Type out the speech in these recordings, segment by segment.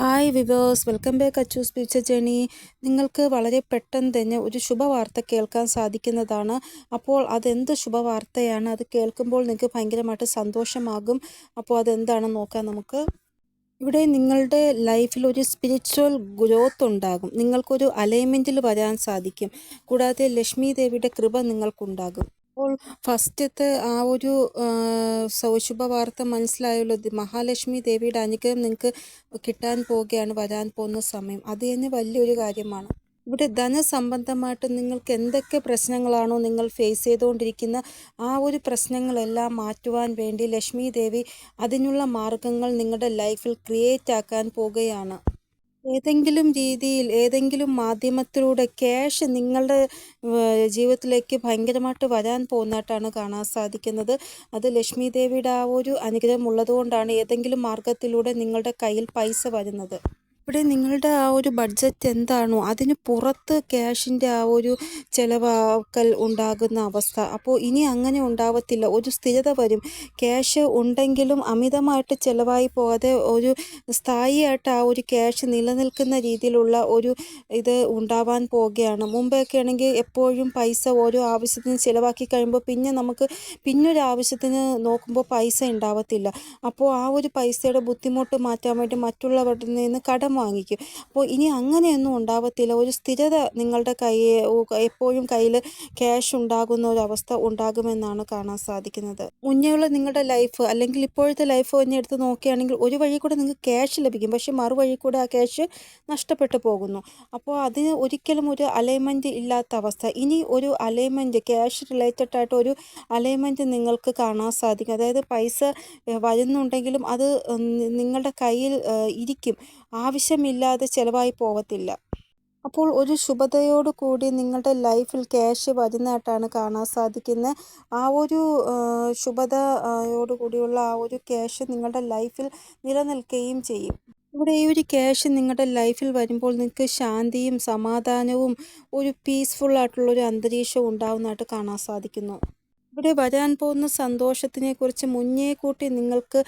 Hi viewers welcome back അച്ചൂസ് future journey നിങ്ങൾക്ക് വളരെ പെട്ടെന്ന് തന്നെ ഒരു ശുഭവാർത്ത കേൾക്കാൻ സാധിക്കുന്നതാണ്. അപ്പോൾ അതെന്ത് ശുഭവാർത്തയാണ്? അത് കേൾക്കുമ്പോൾ നിങ്ങൾക്ക് ഭയങ്കരമായിട്ട് സന്തോഷമാകും. അപ്പോൾ അതെന്താണെന്ന് നോക്കാം നമുക്ക്. ഇവിടെ നിങ്ങളുടെ ലൈഫിൽ ഒരു സ്പിരിച്വൽ ഗ്രോത്ത് ഉണ്ടാകും. നിങ്ങൾക്കൊരു അലൈൻമെന്റിൽ വരാൻ സാധിക്കും. കൂടാതെ ലക്ഷ്മി ദേവിയുടെ കൃപ നിങ്ങൾക്കുണ്ടാകും. അപ്പോൾ ഫസ്റ്റത്തെ ആ ഒരു സൗശുഭ വാർത്ത മനസ്സിലായല്ലോ മഹാലക്ഷ്മി ദേവിയുടെ അനുഗ്രഹം നിങ്ങൾക്ക് കിട്ടാൻ പോവുകയാണ് വരാൻ പോകുന്ന സമയം. അത് തന്നെ വലിയൊരു കാര്യമാണ്. ഇവിടെ ധനസംബന്ധമായിട്ട് നിങ്ങൾക്ക് എന്തൊക്കെ പ്രശ്നങ്ങളാണോ നിങ്ങൾ ഫേസ് ചെയ്തുകൊണ്ടിരിക്കുന്ന ആ ഒരു പ്രശ്നങ്ങളെല്ലാം മാറ്റുവാൻ വേണ്ടി ലക്ഷ്മി ദേവി അതിനുള്ള മാർഗങ്ങൾ നിങ്ങളുടെ ലൈഫിൽ ക്രിയേറ്റ് ആക്കാൻ പോകുകയാണ് ഏതെങ്കിലും രീതിയിൽ ഏതെങ്കിലും മാധ്യമത്തിലൂടെ ക്യാഷ് നിങ്ങളുടെ ജീവിതത്തിലേക്ക് ഭയങ്കരമായിട്ട് വരാൻ പോകുന്നതായിട്ടാണ് കാണാൻ സാധിക്കുന്നത്. അത് ലക്ഷ്മി ദേവിയുടെ ആ ഒരു അനുഗ്രഹം ഉള്ളതുകൊണ്ടാണ് ഏതെങ്കിലും മാർഗത്തിലൂടെ നിങ്ങളുടെ കയ്യിൽ പൈസ വരുന്നത്. ഇവിടെ നിങ്ങളുടെ ആ ഒരു ബഡ്ജറ്റ് എന്താണോ അതിന് പുറത്ത് ക്യാഷിന്റെ ആ ഒരു ചിലവാക്കൽ ഉണ്ടാകുന്ന അവസ്ഥ. അപ്പോൾ ഇനി അങ്ങനെ ഉണ്ടാവത്തില്ല. ഒരു സ്ഥിരത വരും. ക്യാഷ് ഉണ്ടെങ്കിലും അമിതമായിട്ട് ചിലവായി പോകാതെ ഒരു സ്ഥായിയായിട്ട് ആ ഒരു ക്യാഷ് നിലനിൽക്കുന്ന രീതിയിലുള്ള ഒരു ഇത് ഉണ്ടാവാൻ പോവുകയാണ്. മുമ്പൊക്കെ ആണെങ്കിൽ എപ്പോഴും പൈസ ഓരോ ആവശ്യത്തിന് ചിലവാക്കി കഴിയുമ്പോൾ പിന്നെ നമുക്ക് പിന്നൊരു ആവശ്യത്തിന് നോക്കുമ്പോൾ പൈസ ഉണ്ടാവത്തില്ല. അപ്പോൾ ആ ഒരു പൈസയുടെ ബുദ്ധിമുട്ട് മാറ്റാൻ വേണ്ടി മറ്റുള്ളവരുടെ നിന്ന് കടം വാങ്ങിക്കും. അപ്പോൾ ഇനി അങ്ങനെയൊന്നും ഉണ്ടാവത്തില്ല. ഒരു സ്ഥിരത നിങ്ങളുടെ കൈ എപ്പോഴും കയ്യിൽ ക്യാഷ് ഉണ്ടാകുന്ന ഒരു അവസ്ഥ ഉണ്ടാകുമെന്നാണ് കാണാൻ സാധിക്കുന്നത്. മുന്നേയുള്ള നിങ്ങളുടെ ലൈഫ് അല്ലെങ്കിൽ ഇപ്പോഴത്തെ ലൈഫ് തന്നെ എടുത്ത് നോക്കുകയാണെങ്കിൽ ഒരു വഴി കൂടെ നിങ്ങൾക്ക് ക്യാഷ് ലഭിക്കും. പക്ഷേ മറുവഴി കൂടെ ആ ക്യാഷ് നഷ്ടപ്പെട്ടു പോകുന്നു. അപ്പോൾ അതിന് ഒരിക്കലും ഒരു അലൈൻമെന്റ് ഇല്ലാത്ത അവസ്ഥ. ഇനി ഒരു അലൈൻമെന്റ് ക്യാഷ് റിലേറ്റഡ് ആയിട്ട് ഒരു അലൈൻമെന്റ് നിങ്ങൾക്ക് കാണാൻ സാധിക്കും. അതായത് പൈസ വരുന്നുണ്ടെങ്കിലും അത് നിങ്ങളുടെ കയ്യിൽ ഇരിക്കും. ഇരിക്കും ആവശ്യമില്ലാതെ ചിലവായി പോകത്തില്ല അപ്പോൾ ഒരു ശുഭതയോടു കൂടി നിങ്ങളുടെ ലൈഫിൽ ക്യാഷ് വരുന്നതായിട്ടാണ് കാണാൻ സാധിക്കുന്നത്. ആ ഒരു ശുഭതയോട് കൂടിയുള്ള ആ ഒരു ക്യാഷ് നിങ്ങളുടെ ലൈഫിൽ നിലനിൽക്കുകയും ചെയ്യും. ഇവിടെ ഈ ഒരു ക്യാഷ് നിങ്ങളുടെ ലൈഫിൽ വരുമ്പോൾ നിങ്ങൾക്ക് ശാന്തിയും സമാധാനവും ഒരു പീസ്ഫുൾ ആയിട്ടുള്ള ഒരു അന്തരീക്ഷം ഉണ്ടാകുന്നതായിട്ട് കാണാൻ സാധിക്കുന്നു. ഇവിടെ വരാൻ പോകുന്ന സന്തോഷത്തിനെ കുറിച്ച് മുന്നേ കൂട്ടി നിങ്ങൾക്ക്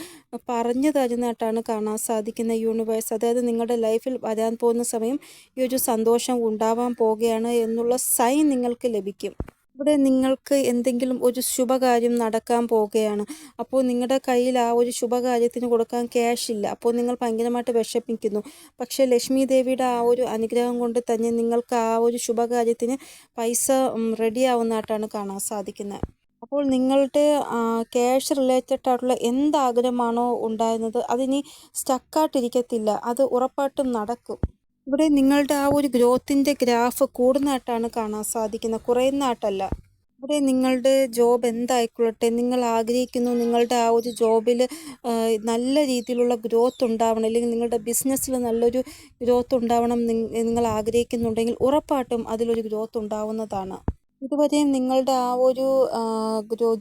പറഞ്ഞു തരുന്നതായിട്ടാണ് കാണാൻ സാധിക്കുന്ന യൂണിവേഴ്സ് അതായത് നിങ്ങളുടെ ലൈഫിൽ വരാൻ പോകുന്ന സമയം ഈ ഒരു സന്തോഷം ഉണ്ടാവാൻ പോവുകയാണ് എന്നുള്ള സൈൻ നിങ്ങൾക്ക് ലഭിക്കും. ഇവിടെ നിങ്ങൾക്ക് എന്തെങ്കിലും ഒരു ശുഭകാര്യം നടക്കാൻ പോവുകയാണ് അപ്പോൾ നിങ്ങളുടെ കയ്യിൽ ആ ഒരു ശുഭകാര്യത്തിന് കൊടുക്കാൻ ക്യാഷ് ഇല്ല. അപ്പോൾ നിങ്ങൾ ഭയങ്കരമായിട്ട് വിഷമിക്കുന്നു. പക്ഷേ ലക്ഷ്മി ദേവിയുടെ ആ ഒരു അനുഗ്രഹം കൊണ്ട് തന്നെ നിങ്ങൾക്ക് ആ ഒരു ശുഭകാര്യത്തിന് പൈസ റെഡിയാവുന്നതായിട്ടാണ് കാണാൻ സാധിക്കുന്നത്. അപ്പോൾ നിങ്ങളുടെ ക്യാഷ് റിലേറ്റഡ് ആയിട്ടുള്ള എന്ത് ആഗ്രഹമാണോ ഉണ്ടായിരുന്നത്? അതിനി സ്റ്റക്കായിട്ടിരിക്കത്തില്ല അത് ഉറപ്പായിട്ടും നടക്കും. ഇവിടെ നിങ്ങളുടെ ആ ഒരു ഗ്രോത്തിന്റെ ഗ്രാഫ് കൂടുന്നതായിട്ടാണ് കാണാൻ സാധിക്കുന്നത്. കുറയുന്നതായിട്ടല്ല. ഇവിടെ നിങ്ങളുടെ ജോബ് എന്തായിക്കൊള്ളട്ടെ? നിങ്ങൾ ആഗ്രഹിക്കുന്നു നിങ്ങളുടെ ആ ഒരു ജോബിൽ നല്ല രീതിയിലുള്ള ഗ്രോത്ത് ഉണ്ടാവണം. അല്ലെങ്കിൽ നിങ്ങളുടെ ബിസിനസ്സിൽ നല്ലൊരു ഗ്രോത്ത് ഉണ്ടാവണം നിങ്ങൾ ആഗ്രഹിക്കുന്നുണ്ടെങ്കിൽ ഉറപ്പായിട്ടും അതിലൊരു ഗ്രോത്ത് ഉണ്ടാവുന്നതാണ്. ഇതുവരെയും നിങ്ങളുടെ ആ ഒരു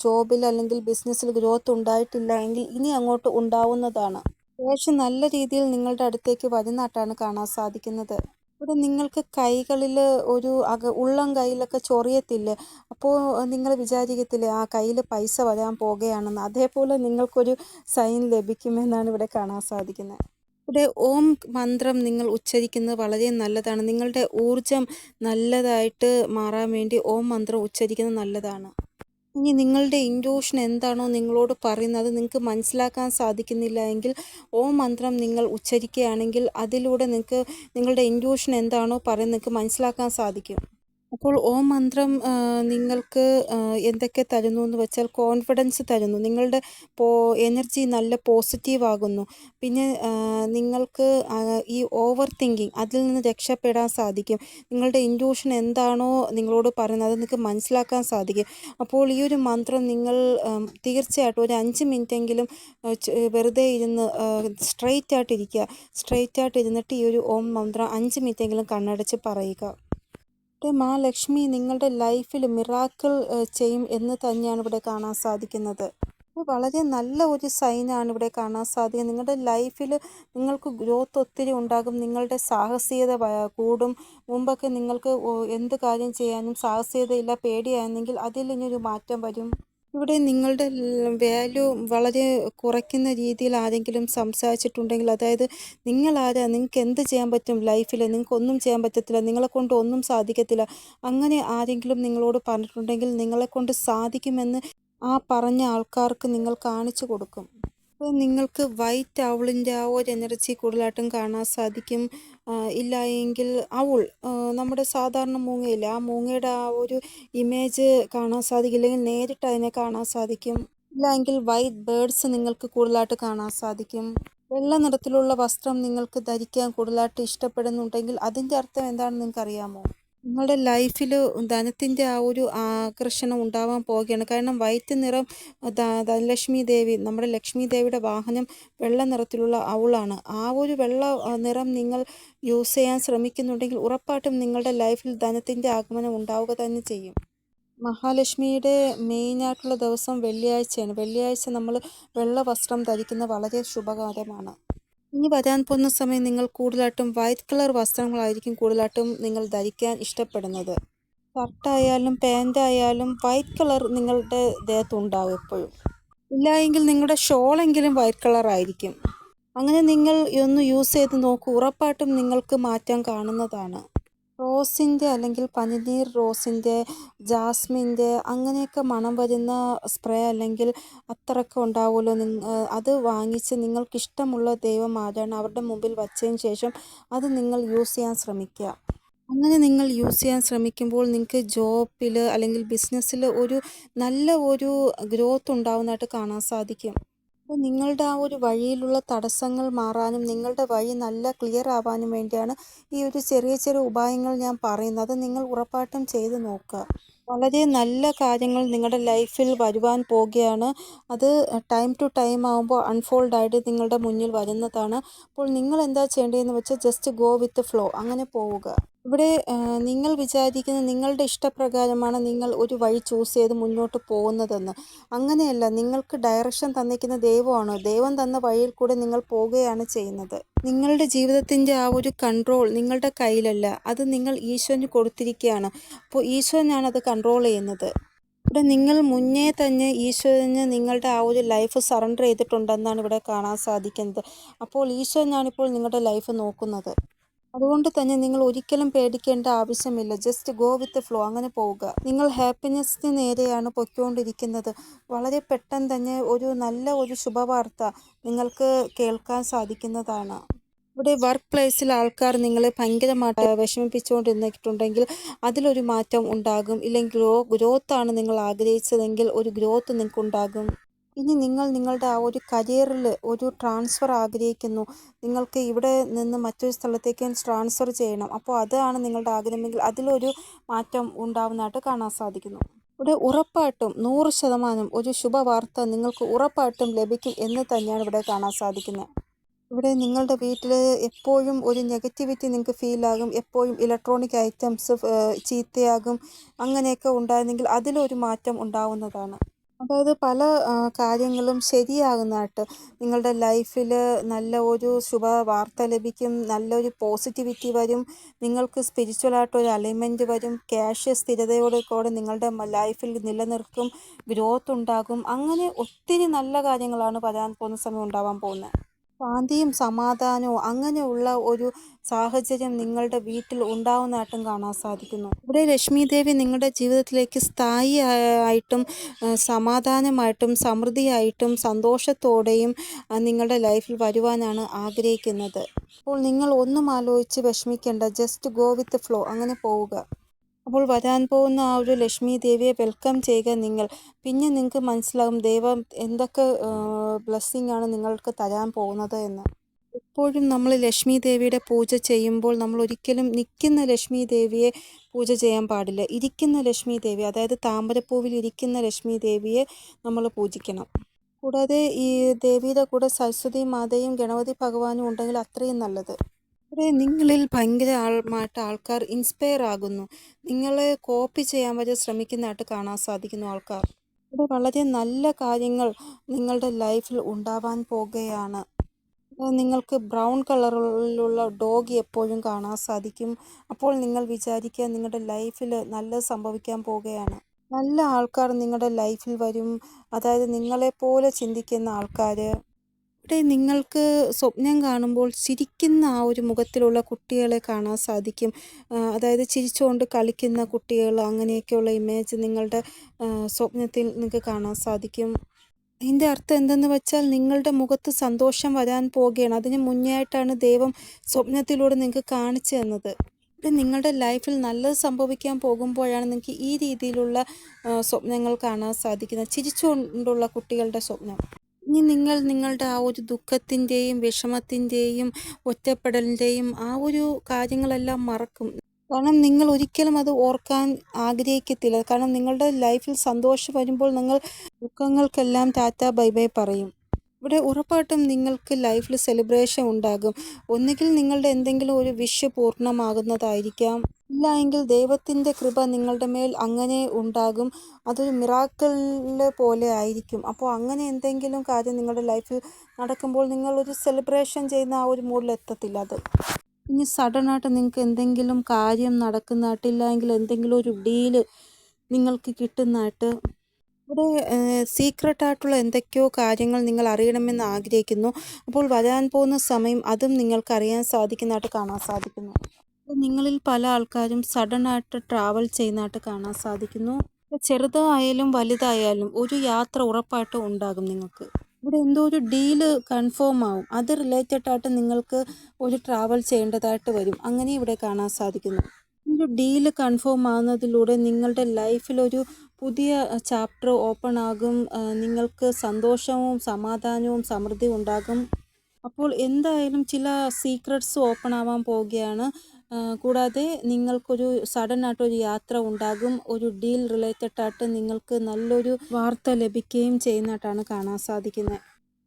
ജോബിൽ അല്ലെങ്കിൽ ബിസിനസ്സിൽ ഗ്രോത്ത് ഉണ്ടായിട്ടില്ല എങ്കിൽ ഇനി അങ്ങോട്ട് ഉണ്ടാവുന്നതാണ്. ക്യാഷ് നല്ല രീതിയിൽ നിങ്ങളുടെ അടുത്തേക്ക് വരുന്നതായിട്ടാണ് കാണാൻ സാധിക്കുന്നത്. ഇവിടെ നിങ്ങൾക്ക് കൈകളിൽ ഒരു അക ഉള്ളം കയ്യിലൊക്കെ ചൊറിയത്തില്ലേ? അപ്പോൾ നിങ്ങൾ വിചാരിക്കത്തില്ലേ ആ കയ്യിൽ പൈസ വരാൻ പോകുകയാണെന്ന് അതേപോലെ നിങ്ങൾക്കൊരു സൈൻ ലഭിക്കുമെന്നാണ് ഇവിടെ കാണാൻ സാധിക്കുന്നത്. ഇവിടെ ഓം മന്ത്രം നിങ്ങൾ ഉച്ചരിക്കുന്നത് വളരെ നല്ലതാണ്. നിങ്ങളുടെ ഊർജം നല്ലതായിട്ട് മാറാൻ വേണ്ടി ഓം മന്ത്രം ഉച്ചരിക്കുന്നത് നല്ലതാണ്. ഇനി നിങ്ങളുടെ ഇൻഡ്യൂഷൻ എന്താണോ നിങ്ങളോട് പറയുന്നത് നിങ്ങൾക്ക് മനസ്സിലാക്കാൻ സാധിക്കുന്നില്ല എങ്കിൽ ഓ മന്ത്രം നിങ്ങൾ ഉച്ചരിക്കുകയാണെങ്കിൽ അതിലൂടെ നിങ്ങൾക്ക് നിങ്ങളുടെ ഇൻഡ്യൂഷൻ എന്താണോ പറയുന്നത് നിങ്ങൾക്ക് മനസ്സിലാക്കാൻ സാധിക്കും. അപ്പോൾ ഓം മന്ത്രം നിങ്ങൾക്ക് എന്തൊക്കെ തരുന്നു എന്ന് വെച്ചാൽ കോൺഫിഡൻസ് തരുന്നു. നിങ്ങളുടെ പോ എനർജി നല്ല പോസിറ്റീവ് ആകുന്നു. പിന്നെ നിങ്ങൾക്ക് ഈ ഓവർ തിങ്കിങ് അതിൽ നിന്ന് രക്ഷപ്പെടാൻ സാധിക്കും. നിങ്ങളുടെ ഇൻഡ്യൂഷൻ എന്താണോ നിങ്ങളോട് പറയുന്നത് അത് നിങ്ങൾക്ക് മനസ്സിലാക്കാൻ സാധിക്കും. അപ്പോൾ ഈ ഒരു മന്ത്രം നിങ്ങൾ തീർച്ചയായിട്ടും ഒരു അഞ്ച് മിനിറ്റെങ്കിലും വെറുതെ ഇരുന്ന് സ്ട്രെയിറ്റ് ആയിട്ട് ഇരിക്കുക. സ്ട്രെയിറ്റ് ആയിട്ട് ഇരുന്നിട്ട് ഈ ഒരു ഓം മന്ത്രം അഞ്ച് മിനിറ്റെങ്കിലും കണ്ണടച്ച് പറയുക. മാ ലക്ഷ്മി നിങ്ങളുടെ ലൈഫിൽ മിറാക്കിൾ ചെയ്യും എന്ന് തന്നെയാണ് ഇവിടെ കാണാൻ സാധിക്കുന്നത്. വളരെ നല്ല ഒരു സൈനാണ് ഇവിടെ കാണാൻ സാധിക്കുന്നത്. നിങ്ങളുടെ ലൈഫിൽ നിങ്ങൾക്ക് ഗ്രോത്ത് ഒത്തിരി ഉണ്ടാകും നിങ്ങളുടെ സാഹസികത കൂടും. മുമ്പൊക്കെ നിങ്ങൾക്ക് എന്ത് കാര്യം ചെയ്യാനും സാഹസികതയില്ല പേടിയായിരുന്നെങ്കിൽ അതിൽ ഇനിയൊരു മാറ്റം വരും. ഇവിടെ നിങ്ങളുടെ വാല്യൂ വളരെ കുറയ്ക്കുന്ന രീതിയിൽ ആരെങ്കിലും സംസാരിച്ചിട്ടുണ്ടെങ്കിൽ അതായത് നിങ്ങൾ ആരാ നിങ്ങൾക്ക് എന്ത് ചെയ്യാൻ പറ്റും ലൈഫിൽ നിങ്ങൾക്ക് ഒന്നും ചെയ്യാൻ പറ്റത്തില്ല നിങ്ങളെ കൊണ്ട് ഒന്നും സാധിക്കത്തില്ല. അങ്ങനെ ആരെങ്കിലും നിങ്ങളോട് പറഞ്ഞിട്ടുണ്ടെങ്കിൽ നിങ്ങളെ കൊണ്ട് സാധിക്കുമെന്ന് ആ പറഞ്ഞ ആൾക്കാർക്ക് നിങ്ങൾ കാണിച്ചു കൊടുക്കും. അപ്പോൾ നിങ്ങൾക്ക് വൈറ്റ് ഔളിന്റെ ആ ഒരു എനർജി കൂടുതലായിട്ടും കാണാൻ സാധിക്കും. ഇല്ല എങ്കിൽ ഔൾ നമ്മുടെ സാധാരണ മൂങ്ങയില്ല ആ മൂങ്ങയുടെ ആ ഒരു ഇമേജ് കാണാൻ സാധിക്കില്ലെങ്കിൽ നേരിട്ട് അതിനെ കാണാൻ സാധിക്കും. ഇല്ല എങ്കിൽ വൈറ്റ് ബേഡ്സ് നിങ്ങൾക്ക് കൂടുതലായിട്ട് കാണാൻ സാധിക്കും. വെള്ള നിറത്തിലുള്ള വസ്ത്രം നിങ്ങൾക്ക് ധരിക്കാൻ കൂടുതലായിട്ട് ഇഷ്ടപ്പെടുന്നുണ്ടെങ്കിൽ അതിന്റെ അർത്ഥം എന്താണെന്ന് നിങ്ങൾക്ക് അറിയാമോ നിങ്ങളുടെ ലൈഫിൽ ധനത്തിന്റെ ആ ഒരു ആകർഷണം ഉണ്ടാവാൻ പോവുകയാണ്. കാരണം വൈറ്റ് നിറം ധനലക്ഷ്മി ദേവി നമ്മുടെ ലക്ഷ്മി ദേവിയുടെ വാഹനം വെള്ള നിറത്തിലുള്ള അവളാണ്. ആ ഒരു വെള്ള നിറം നിങ്ങൾ യൂസ് ചെയ്യാൻ ശ്രമിക്കുന്നുണ്ടെങ്കിൽ ഉറപ്പായിട്ടും നിങ്ങളുടെ ലൈഫിൽ ധനത്തിന്റെ ആഗമനം ഉണ്ടാവുക തന്നെ ചെയ്യും. മഹാലക്ഷ്മിയുടെ മെയിനായിട്ടുള്ള ദിവസം വെള്ളിയാഴ്ചയാണ്. വെള്ളിയാഴ്ച നമ്മൾ വെള്ള വസ്ത്രം ധരിക്കുന്നത് വളരെ ശുഭകരമാണ് ഇനി വരാൻ പോകുന്ന സമയം നിങ്ങൾ കൂടുതലായിട്ടും വൈറ്റ് കളർ വസ്ത്രങ്ങളായിരിക്കും കൂടുതലായിട്ടും നിങ്ങൾ ധരിക്കാൻ ഇഷ്ടപ്പെടുന്നത്. ഷർട്ടായാലും പാന്റായാലും വൈറ്റ് കളർ നിങ്ങളുടെ ദേഹത്തുണ്ടാവും എപ്പോഴും. ഇല്ല എങ്കിൽ നിങ്ങളുടെ ഷോളെങ്കിലും വൈറ്റ് കളർ ആയിരിക്കും. അങ്ങനെ നിങ്ങൾ ഒന്ന് യൂസ് ചെയ്ത് നോക്കൂ. ഉറപ്പായിട്ടും നിങ്ങൾക്ക് മാറ്റം കാണുന്നതാണ്. റോസിന്റെ അല്ലെങ്കിൽ പനിനീർ റോസിന്റെ ജാസ്മിന്റെ അങ്ങനെയൊക്കെ മണം വരുന്ന സ്പ്രേ അല്ലെങ്കിൽ അത്രയൊക്കെ ഉണ്ടാവുമല്ലോ അത് വാങ്ങിച്ച് നിങ്ങൾക്കിഷ്ടമുള്ള ദൈവം ആരാണ് അവരുടെ മുമ്പിൽ വച്ചതിന് ശേഷം അത് നിങ്ങൾ യൂസ് ചെയ്യാൻ ശ്രമിക്കുക. അങ്ങനെ നിങ്ങൾ യൂസ് ചെയ്യാൻ ശ്രമിക്കുമ്പോൾ നിങ്ങൾക്ക് ജോബിൽ അല്ലെങ്കിൽ ബിസിനസ്സിൽ ഒരു നല്ല ഒരു ഗ്രോത്ത് ഉണ്ടാവുന്നതായിട്ട് കാണാൻ സാധിക്കും. അപ്പോൾ നിങ്ങളുടെ ആ ഒരു വഴിയിലുള്ള തടസ്സങ്ങൾ മാറാനും നിങ്ങളുടെ വഴി നല്ല ക്ലിയർ ആവാനും വേണ്ടിയാണ് ഈ ഒരു ചെറിയ ചെറിയ ഉപായങ്ങൾ ഞാൻ പറയുന്നത്. നിങ്ങൾ ഉറപ്പായിട്ടും ചെയ്ത് നോക്കുക. വളരെ നല്ല കാര്യങ്ങൾ നിങ്ങളുടെ ലൈഫിൽ വരുവാൻ പോവുകയാണ് അത് ടൈം ടു ടൈം ആകുമ്പോൾ അൺഫോൾഡ് ആയിട്ട് നിങ്ങളുടെ മുന്നിൽ വരുന്നതാണ്. അപ്പോൾ നിങ്ങൾ എന്താ ചെയ്യേണ്ടതെന്ന് വെച്ചാൽ ജസ്റ്റ് ഗോ വിത്ത് ഫ്ലോ അങ്ങനെ പോവുക. ഇവിടെ നിങ്ങൾ വിചാരിക്കുന്ന നിങ്ങളുടെ ഇഷ്ടപ്രകാരമാണ് നിങ്ങൾ ഒരു വഴി ചൂസ് ചെയ്ത് മുന്നോട്ട് പോകുന്നതെന്ന്. അങ്ങനെയല്ല നിങ്ങൾക്ക് ഡയറക്ഷൻ തന്നിരിക്കുന്ന ദൈവമാണോ? ദൈവം തന്ന വഴിയിൽ കൂടെ നിങ്ങൾ പോവുകയാണ് ചെയ്യുന്നത്. നിങ്ങളുടെ ജീവിതത്തിന്റെ ആ ഒരു കൺട്രോൾ നിങ്ങളുടെ കയ്യിലല്ല അത് നിങ്ങൾ ഈശ്വരന് കൊടുത്തിരിക്കുകയാണ്. അപ്പോൾ ഈശോനാണ് അത് കൺട്രോൾ ചെയ്യുന്നത്. ഇവിടെ നിങ്ങൾ മുന്നേ തന്നെ ഈശ്വരന് നിങ്ങളുടെ ആ ഒരു ലൈഫ് സറണ്ടർ ചെയ്തിട്ടുണ്ടെന്നാണ് ഇവിടെ കാണാൻ സാധിക്കുന്നത്. അപ്പോൾ ഈശ്വരനാണിപ്പോൾ നിങ്ങളുടെ ലൈഫ് നോക്കുന്നത്. അതുകൊണ്ട് തന്നെ നിങ്ങൾ ഒരിക്കലും പേടിക്കേണ്ട ആവശ്യമില്ല. ജസ്റ്റ് ഗോ വിത്ത് ഫ്ലോ അങ്ങനെ പോവുക. നിങ്ങൾ ഹാപ്പിനെസ്സിന് നേരെയാണ് പൊയ്ക്കൊണ്ടിരിക്കുന്നത്. വളരെ പെട്ടെന്ന് തന്നെ ഒരു നല്ല ഒരു ശുഭവാർത്ത നിങ്ങൾക്ക് കേൾക്കാൻ സാധിക്കുന്നതാണ്. ഇവിടെ വർക്ക് പ്ലേസിൽ ആൾക്കാർ നിങ്ങളെ ഭയങ്കരമായിട്ട് വിഷമിപ്പിച്ചുകൊണ്ടിരുന്നിട്ടുണ്ടെങ്കിൽ അതിലൊരു മാറ്റം ഉണ്ടാകും. ഇല്ലെങ്കിൽ ഗ്രോ ഗ്രോത്താണ് നിങ്ങൾ ആഗ്രഹിച്ചതെങ്കിൽ ഒരു ഗ്രോത്ത് നിങ്ങൾക്ക് ഉണ്ടാകും ഇനി നിങ്ങൾ നിങ്ങളുടെ ആ ഒരു കരിയറിൽ ഒരു ട്രാൻസ്ഫർ ആഗ്രഹിക്കുന്നു. നിങ്ങൾക്ക് ഇവിടെ നിന്ന് മറ്റൊരു സ്ഥലത്തേക്ക് ട്രാൻസ്ഫർ ചെയ്യണം. അപ്പോൾ അതാണ് നിങ്ങളുടെ ആഗ്രഹമെങ്കിൽ അതിലൊരു മാറ്റം ഉണ്ടാവുന്നതായിട്ട് കാണാൻ സാധിക്കുന്നു. ഇവിടെ ഉറപ്പായിട്ടും നൂറ് ശതമാനം ഒരു ശുഭവാർത്ത നിങ്ങൾക്ക് ഉറപ്പായിട്ടും ലഭിക്കും എന്ന് തന്നെയാണ് ഇവിടെ കാണാൻ സാധിക്കുന്നത്. ഇവിടെ നിങ്ങളുടെ വീട്ടിൽ എപ്പോഴും ഒരു നെഗറ്റിവിറ്റി നിങ്ങൾക്ക് ഫീൽ ആകും. എപ്പോഴും ഇലക്ട്രോണിക് ഐറ്റംസ് ചീത്തയാകും. അങ്ങനെയൊക്കെ ഉണ്ടായിരുന്നെങ്കിൽ അതിലൊരു മാറ്റം ഉണ്ടാവുന്നതാണ്. അതായത് പല കാര്യങ്ങളും ശരിയാകുന്നതായിട്ട് നിങ്ങളുടെ ലൈഫിൽ നല്ല ഒരു ശുഭ വാർത്ത ലഭിക്കും നല്ലൊരു പോസിറ്റിവിറ്റി വരും നിങ്ങൾക്ക് സ്പിരിച്വലായിട്ട് ഒരു അലൈൻമെന്റ് വരും ക്യാഷ് സ്ഥിരതയോടെ കൂടെ നിങ്ങളുടെ ലൈഫിൽ നിലനിർത്തും ഗ്രോത്ത് ഉണ്ടാകും അങ്ങനെ ഒത്തിരി നല്ല കാര്യങ്ങളാണ് വരാൻ പോകുന്ന സമയം ഉണ്ടാവാൻ പോകുന്നത്. ശാന്തിയും സമാധാനവും അങ്ങനെയുള്ള ഒരു സാഹചര്യം നിങ്ങളുടെ വീട്ടിൽ ഉണ്ടാവുന്നതായിട്ടും കാണാൻ സാധിക്കുന്നു. ഇവിടെ ലക്ഷ്മി ദേവി നിങ്ങളുടെ ജീവിതത്തിലേക്ക് സ്ഥായി ആയിട്ടും സമാധാനമായിട്ടും സമൃദ്ധിയായിട്ടും സന്തോഷത്തോടെയും നിങ്ങളുടെ ലൈഫിൽ വരുവാനാണ് ആഗ്രഹിക്കുന്നത്. അപ്പോൾ നിങ്ങൾ ഒന്നും ആലോചിച്ച് വിഷമിക്കേണ്ട. Just go with flow. അങ്ങനെ പോവുക. അപ്പോൾ വരാൻ പോകുന്ന ആ ഒരു ലക്ഷ്മി ദേവിയെ വെൽക്കം ചെയ്യുക നിങ്ങൾ. പിന്നെ നിങ്ങൾക്ക് മനസ്സിലാകും ദൈവം എന്തൊക്കെ ബ്ലെസ്സിങ് ആണ് നിങ്ങൾക്ക് തരാൻ പോകുന്നത് എന്ന്. എപ്പോഴും നമ്മൾ ലക്ഷ്മി ദേവിയുടെ പൂജ ചെയ്യുമ്പോൾ നമ്മൾ ഒരിക്കലും നിൽക്കുന്ന ലക്ഷ്മി ദേവിയെ പൂജ ചെയ്യാൻ പാടില്ല. ഇരിക്കുന്ന ലക്ഷ്മി ദേവി അതായത് താമരപ്പൂവിൽ ഇരിക്കുന്ന ലക്ഷ്മി ദേവിയെ നമ്മൾ പൂജിക്കണം. കൂടാതെ ഈ ദേവിയുടെ കൂടെ സരസ്വതി മാതയും ഗണപതി ഭഗവാനും ഉണ്ടെങ്കിൽ അത്രയും നല്ലത്. ഇവിടെ നിങ്ങളിൽ ഭയങ്കര ആൾമായിട്ട് ആൾക്കാർ ഇൻസ്പയർ ആകുന്നു. നിങ്ങളെ കോപ്പി ചെയ്യാൻ വരെ ശ്രമിക്കുന്നതായിട്ട് കാണാൻ സാധിക്കുന്നു ആൾക്കാർ. ഇവിടെ വളരെ നല്ല കാര്യങ്ങൾ നിങ്ങളുടെ ലൈഫിൽ ഉണ്ടാവാൻ പോകുകയാണ്. നിങ്ങൾക്ക് ബ്രൗൺ കളറിലുള്ള ഡോഗ് എപ്പോഴും കാണാൻ സാധിക്കും. അപ്പോൾ നിങ്ങൾ വിചാരിക്കുക നിങ്ങളുടെ ലൈഫിൽ നല്ല സംഭവിക്കാൻ പോവുകയാണ് നല്ല ആൾക്കാർ നിങ്ങളുടെ ലൈഫിൽ വരും. അതായത് നിങ്ങളെപ്പോലെ ചിന്തിക്കുന്ന ആൾക്കാര്. ഇവിടെ നിങ്ങൾക്ക് സ്വപ്നം കാണുമ്പോൾ ചിരിക്കുന്ന ആ ഒരു മുഖത്തിലുള്ള കുട്ടികളെ കാണാൻ സാധിക്കും. അതായത് ചിരിച്ചുകൊണ്ട് കളിക്കുന്ന കുട്ടികൾ അങ്ങനെയൊക്കെയുള്ള ഇമേജ് നിങ്ങളുടെ സ്വപ്നത്തിൽ നിങ്ങൾക്ക് കാണാൻ സാധിക്കും. ഇതിന്റെ അർത്ഥം എന്തെന്ന് വെച്ചാൽ നിങ്ങളുടെ മുഖത്ത് സന്തോഷം വരാൻ പോകുകയാണ്. അതിന് മുന്നേ ആയിട്ടാണ് ദൈവം സ്വപ്നത്തിലൂടെ നിങ്ങൾക്ക് കാണിച്ചു തന്നത്. നിങ്ങളുടെ ലൈഫിൽ നല്ലത് സംഭവിക്കാൻ പോകുമ്പോഴാണ് നിങ്ങൾക്ക് ഈ രീതിയിലുള്ള സ്വപ്നങ്ങൾ കാണാൻ സാധിക്കുന്നത്. ചിരിച്ചുകൊണ്ടുള്ള കുട്ടികളുടെ സ്വപ്നം. ഇനി നിങ്ങൾ നിങ്ങളുടെ ആ ഒരു ദുഃഖത്തിന്റെയും വിഷമത്തിന്റെയും ഒറ്റപ്പെടലിന്റെയും ആ ഒരു കാര്യങ്ങളെല്ലാം മറക്കും. കാരണം നിങ്ങൾ ഒരിക്കലും അത് ഓർക്കാൻ ആഗ്രഹിക്കത്തില്ല. കാരണം നിങ്ങളുടെ ലൈഫിൽ സന്തോഷം വരുമ്പോൾ നിങ്ങൾ ദുഃഖങ്ങൾക്കെല്ലാം ടാറ്റ ബൈ ബൈ പറയും. ഇവിടെ ഉറപ്പായിട്ടും നിങ്ങൾക്ക് ലൈഫിൽ സെലിബ്രേഷൻ ഉണ്ടാകും. ഒന്നുകിൽ നിങ്ങളുടെ എന്തെങ്കിലും ഒരു വിഷ് പൂർണമാകുന്നതായിരിക്കാം. ഇല്ല എങ്കിൽ ദൈവത്തിന്റെ കൃപ നിങ്ങളുടെ മേൽ അങ്ങനെ ഉണ്ടാകും. അതൊരു മിറാക്കിൾ പോലെ ആയിരിക്കും. അപ്പോൾ അങ്ങനെ എന്തെങ്കിലും കാര്യം നിങ്ങളുടെ ലൈഫിൽ നടക്കുമ്പോൾ നിങ്ങൾ ഒരു സെലിബ്രേഷൻ ചെയ്യുന്ന ആ ഒരു മൂഡിൽ എത്തത്തില്ല അത്. ഇനി സഡനായിട്ട് നിങ്ങൾക്ക് എന്തെങ്കിലും കാര്യം നടക്കുന്നതായിട്ടില്ല എങ്കിൽ എന്തെങ്കിലും ഒരു ഡീൽ നിങ്ങൾക്ക് കിട്ടുന്നതായിട്ട് ഇവിടെ ഏഹ് സീക്രട്ട് ആയിട്ടുള്ള എന്തൊക്കെയോ കാര്യങ്ങൾ നിങ്ങൾ അറിയണമെന്ന് ആഗ്രഹിക്കുന്നു. അപ്പോൾ വരാൻ പോകുന്ന സമയം അതും നിങ്ങൾക്ക് അറിയാൻ സാധിക്കുന്നതായിട്ട് കാണാൻ സാധിക്കുന്നു. നിങ്ങളിൽ പല ആൾക്കാരും സഡൻ ആയിട്ട് ട്രാവൽ ചെയ്യുന്നതായിട്ട് കാണാൻ സാധിക്കുന്നു. ചെറുതായാലും വലുതായാലും ഒരു യാത്ര ഉറപ്പായിട്ടും ഉണ്ടാകും നിങ്ങൾക്ക്. ഇവിടെ എന്തോ ഒരു ഡീൽ കൺഫേം ആവും. അത് റിലേറ്റഡ് ആയിട്ട് നിങ്ങൾക്ക് ഒരു ട്രാവൽ ചെയ്യേണ്ടതായിട്ട് വരും. അങ്ങനെ ഇവിടെ കാണാൻ സാധിക്കുന്നു. ഒരു ഡീൽ കൺഫേം ആവുന്നതിലൂടെ നിങ്ങളുടെ ലൈഫിൽ ഒരു പുതിയ ചാപ്റ്റർ ഓപ്പൺ ആകും. നിങ്ങൾക്ക് സന്തോഷവും സമാധാനവും സമൃദ്ധി ഉണ്ടാകും. അപ്പോൾ എന്തായാലും ചില സീക്രട്സ് ഓപ്പൺ ആവാൻ പോവുകയാണ്. കൂടാതെ നിങ്ങൾക്കൊരു സഡൻ ആയിട്ട് ഒരു യാത്ര ഉണ്ടാകും. ഒരു ഡീൽ റിലേറ്റഡ് ആയിട്ട് നിങ്ങൾക്ക് നല്ലൊരു വാർത്ത ലഭിക്കുകയും ചെയ്യുന്നതായിട്ടാണ് കാണാൻ സാധിക്കുന്നെ.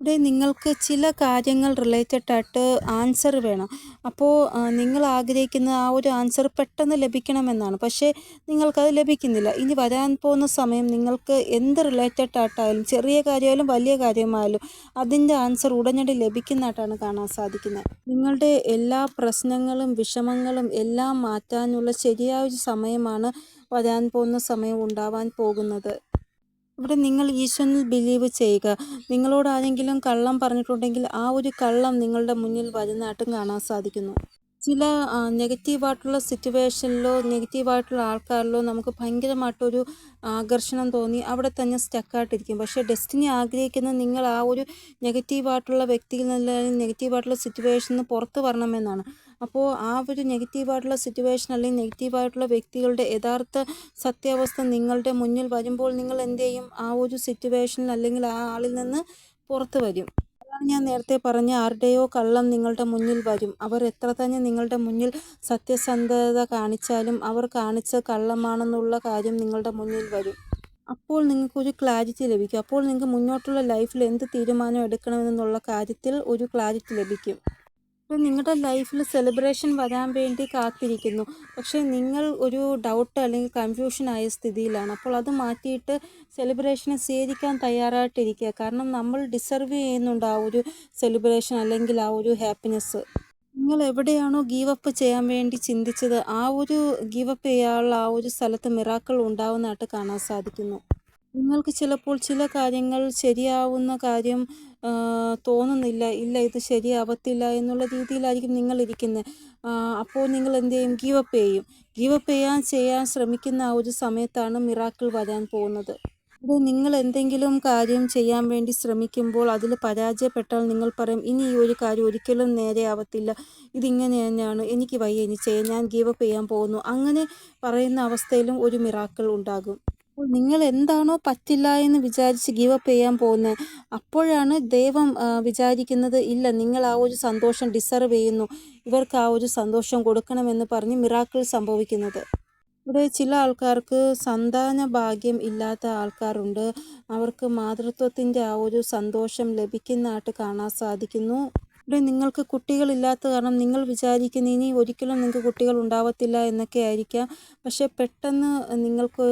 ഇവിടെ നിങ്ങൾക്ക് ചില കാര്യങ്ങൾ റിലേറ്റഡ് ആയിട്ട് ആൻസർ വേണം. അപ്പോൾ നിങ്ങൾ ആഗ്രഹിക്കുന്ന ആ ഒരു ആൻസർ പെട്ടെന്ന് ലഭിക്കണമെന്നാണ്. പക്ഷേ നിങ്ങൾക്കത് ലഭിക്കുന്നില്ല. ഇനി വരാൻ പോകുന്ന സമയം നിങ്ങൾക്ക് എന്ത് റിലേറ്റഡ് ആയിട്ടായാലും ചെറിയ കാര്യമായാലും വലിയ കാര്യമായാലും അതിന്റെ ആൻസർ ഉടനടി ലഭിക്കുന്നതായിട്ടാണ് കാണാൻ സാധിക്കുന്നത് നിങ്ങളുടെ എല്ലാ പ്രശ്നങ്ങളും വിഷമങ്ങളും എല്ലാം മാറ്റാനുള്ള ശരിയായ ഒരു സമയമാണ് വരാൻ പോകുന്ന സമയം ഉണ്ടാവാൻ പോകുന്നത്. ഇവിടെ നിങ്ങൾ ഈശ്വരനിൽ ബിലീവ് ചെയ്യുക. നിങ്ങളോട് ആരെങ്കിലും കള്ളം പറഞ്ഞിട്ടുണ്ടെങ്കിൽ ആ ഒരു കള്ളം നിങ്ങളുടെ മുന്നിൽ വരുന്നതായിട്ടും കാണാൻ സാധിക്കുന്നു. ചില നെഗറ്റീവായിട്ടുള്ള സിറ്റുവേഷനിലോ നെഗറ്റീവായിട്ടുള്ള ആൾക്കാരിലോ നമുക്ക് ഭയങ്കരമായിട്ടൊരു ആകർഷണം തോന്നി അവിടെ തന്നെ സ്റ്റക്കായിട്ടിരിക്കും പക്ഷേ ഡെസ്റ്റിനി ആഗ്രഹിക്കുന്ന നിങ്ങൾ ആ ഒരു നെഗറ്റീവായിട്ടുള്ള വ്യക്തിയിൽ നിന്ന് നെഗറ്റീവായിട്ടുള്ള സിറ്റുവേഷനിൽ നിന്ന് പുറത്ത് വരണമെന്നാണ്. അപ്പോൾ ആ ഒരു നെഗറ്റീവായിട്ടുള്ള സിറ്റുവേഷൻ അല്ലെങ്കിൽ നെഗറ്റീവായിട്ടുള്ള വ്യക്തികളുടെ യഥാർത്ഥ സത്യാവസ്ഥ നിങ്ങളുടെ മുന്നിൽ വരുമ്പോൾ നിങ്ങൾ എന്ത് ചെയ്യും? ആ ഒരു സിറ്റുവേഷനിൽ അല്ലെങ്കിൽ ആ ആളിൽ നിന്ന് പുറത്ത് വരും. അതാണ് ഞാൻ നേരത്തെ പറഞ്ഞ ആരുടെയോ കള്ളം നിങ്ങളുടെ മുന്നിൽ വരും. അവർ എത്ര തന്നെ നിങ്ങളുടെ മുന്നിൽ സത്യസന്ധത കാണിച്ചാലും അവർ കാണിച്ച കള്ളമാണെന്നുള്ള കാര്യം നിങ്ങളുടെ മുന്നിൽ വരും. അപ്പോൾ നിങ്ങൾക്കൊരു ക്ലാരിറ്റി ലഭിക്കും. അപ്പോൾ നിങ്ങൾക്ക് മുന്നോട്ടുള്ള ലൈഫിൽ എന്ത് തീരുമാനം എടുക്കണമെന്നുള്ള കാര്യത്തിൽ ഒരു ക്ലാരിറ്റി ലഭിക്കും. ഇപ്പോൾ നിങ്ങളുടെ ലൈഫിൽ സെലിബ്രേഷൻ വരാൻ വേണ്ടി കാത്തിരിക്കുന്നു. പക്ഷേ നിങ്ങൾ ഒരു ഡൗട്ട് അല്ലെങ്കിൽ കൺഫ്യൂഷൻ ആയ സ്ഥിതിയിലാണ്. അപ്പോൾ അത് മാറ്റിയിട്ട് സെലിബ്രേഷനെ സ്വീകരിക്കാൻ തയ്യാറായിട്ടിരിക്കുക. കാരണം നമ്മൾ ഡിസർവ് ചെയ്യുന്നുണ്ട് ആ ഒരു സെലിബ്രേഷൻ അല്ലെങ്കിൽ ആ ഒരു ഹാപ്പിനെസ് നിങ്ങൾ എവിടെയാണോ ഗീവ് അപ്പ് ചെയ്യാൻ വേണ്ടി ചിന്തിച്ചത് ആ ഒരു ഗീവ് അപ്പ് ചെയ്യാനുള്ള ആ ഒരു സ്ഥലത്ത് മിറാക്കൾ ഉണ്ടാവുന്നതായിട്ട് കാണാൻ സാധിക്കുന്നു. നിങ്ങൾക്ക് ചിലപ്പോൾ ചില കാര്യങ്ങൾ ശരിയാവുന്ന കാര്യം തോന്നുന്നില്ല. ഇല്ല ഇത് ശരിയാവത്തില്ല എന്നുള്ള രീതിയിലായിരിക്കും നിങ്ങൾ ഇരിക്കുന്നത് അപ്പോൾ നിങ്ങൾ എന്ത് ചെയ്യും? ഗീവ് അപ്പ് ചെയ്യും. ഗീവ് അപ്പ് ചെയ്യാൻ ചെയ്യാൻ ശ്രമിക്കുന്ന ആ ഒരു സമയത്താണ് മിറാക്കിൾ വരാൻ പോകുന്നത്. അപ്പോൾ നിങ്ങൾ എന്തെങ്കിലും കാര്യം ചെയ്യാൻ വേണ്ടി ശ്രമിക്കുമ്പോൾ അതിൽ പരാജയപ്പെട്ടാൽ നിങ്ങൾ പറയും ഇനി ഈ ഒരു കാര്യം ഒരിക്കലും നേരെയാവത്തില്ല. ഇതിങ്ങനെ തന്നെയാണ്. എനിക്ക് വയ്യ ഇനി ചെയ്യാൻ. ഞാൻ ഗീവ് അപ്പ് ചെയ്യാൻ പോകുന്നു. അങ്ങനെ പറയുന്ന അവസ്ഥയിലും ഒരു മിറാക്കിൾ ഉണ്ടാകും. അപ്പോൾ നിങ്ങൾ എന്താണോ പറ്റില്ല എന്ന് വിചാരിച്ച് ഗീവ് അപ്പ് ചെയ്യാൻ പോകുന്നത് അപ്പോഴാണ് ദൈവം വിചാരിക്കുന്നത് ഇല്ല നിങ്ങൾ ആ ഒരു സന്തോഷം ഡിസർവ് ചെയ്യുന്നു. ഇവർക്ക് ആ ഒരു സന്തോഷം കൊടുക്കണമെന്ന് പറഞ്ഞ് മിറാക്കിൾ സംഭവിക്കുന്നത്. ഇവിടെ ചില ആൾക്കാർക്ക് സന്താന ഭാഗ്യം ഇല്ലാത്ത ആൾക്കാരുണ്ട്. അവർക്ക് മാതൃത്വത്തിന്റെ ആ ഒരു സന്തോഷം ലഭിക്കുന്നതായിട്ട് കാണാൻ സാധിക്കുന്നു. ഇവിടെ നിങ്ങൾക്ക് കുട്ടികളില്ലാത്ത കാരണം നിങ്ങൾ വിചാരിക്കുന്ന ഇനി ഒരിക്കലും നിങ്ങൾക്ക് കുട്ടികൾ ഉണ്ടാവത്തില്ല എന്നൊക്കെ ആയിരിക്കാം. പക്ഷേ പെട്ടെന്ന് നിങ്ങൾക്ക്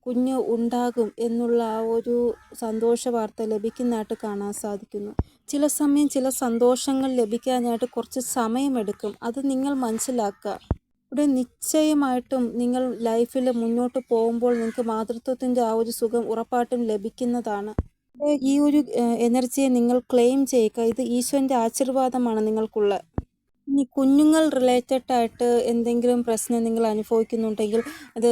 കുഞ്ഞ് ഉണ്ടാകും എന്നുള്ള ആ ഒരു സന്തോഷ വാർത്ത ലഭിക്കുന്നതായിട്ട് കാണാൻ സാധിക്കുന്നു. ചില സമയം ചില സന്തോഷങ്ങൾ ലഭിക്കാനായിട്ട് കുറച്ച് സമയമെടുക്കും. അത് നിങ്ങൾ മനസ്സിലാക്കുക. ഇവിടെ നിശ്ചയമായിട്ടും നിങ്ങൾ ലൈഫിൽ മുന്നോട്ട് പോകുമ്പോൾ നിങ്ങൾക്ക് മാതൃത്വത്തിന്റെ ആ ഒരു സുഖം ഉറപ്പായിട്ടും ലഭിക്കുന്നതാണ് ഈ ഒരു എനർജിയെ നിങ്ങൾ ക്ലെയിം ചെയ്യുക. ഇത് ഈശോന്റെ ആശീർവാദമാണ് നിങ്ങൾക്കുള്ള. ഇനി കുഞ്ഞുങ്ങൾ റിലേറ്റഡ് ആയിട്ട് എന്തെങ്കിലും പ്രശ്നം നിങ്ങൾ അനുഭവിക്കുന്നുണ്ടെങ്കിൽ അത്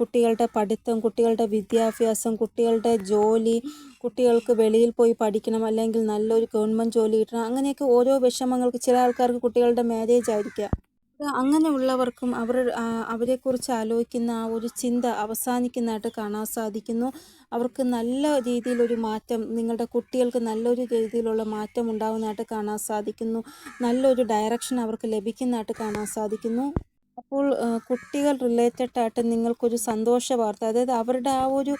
കുട്ടികളുടെ പഠിത്തം കുട്ടികളുടെ വിദ്യാഭ്യാസം കുട്ടികളുടെ ജോലി കുട്ടികൾക്ക് വെളിയിൽ പോയി പഠിക്കണം അല്ലെങ്കിൽ നല്ലൊരു ഗവൺമെന്റ് ജോലി കിട്ടണം അങ്ങനെയൊക്കെ ഓരോ വിഷമങ്ങൾക്ക് ചില ആൾക്കാർക്ക് കുട്ടികളുടെ മാരേജ് ആയിരിക്കാം. അങ്ങനെയുള്ളവർക്കും അവർ അവരെക്കുറിച്ച് ആലോചിക്കുന്ന ആ ഒരു ചിന്ത അവസാനിക്കുന്നതായിട്ട് കാണാൻ സാധിക്കുന്നു. അവർക്ക് നല്ല രീതിയിലൊരു മാറ്റം നിങ്ങളുടെ കുട്ടികൾക്ക് നല്ലൊരു രീതിയിലുള്ള മാറ്റം ഉണ്ടാകുന്നതായിട്ട് കാണാൻ സാധിക്കുന്നു. നല്ലൊരു ഡയറക്ഷൻ അവർക്ക് ലഭിക്കുന്നതായിട്ട് കാണാൻ സാധിക്കുന്നു. അപ്പോൾ കുട്ടികൾ റിലേറ്റഡ് ആയിട്ട് നിങ്ങൾക്കൊരു സന്തോഷ വാർത്ത അതായത് അവരുടെ ആ ഒരു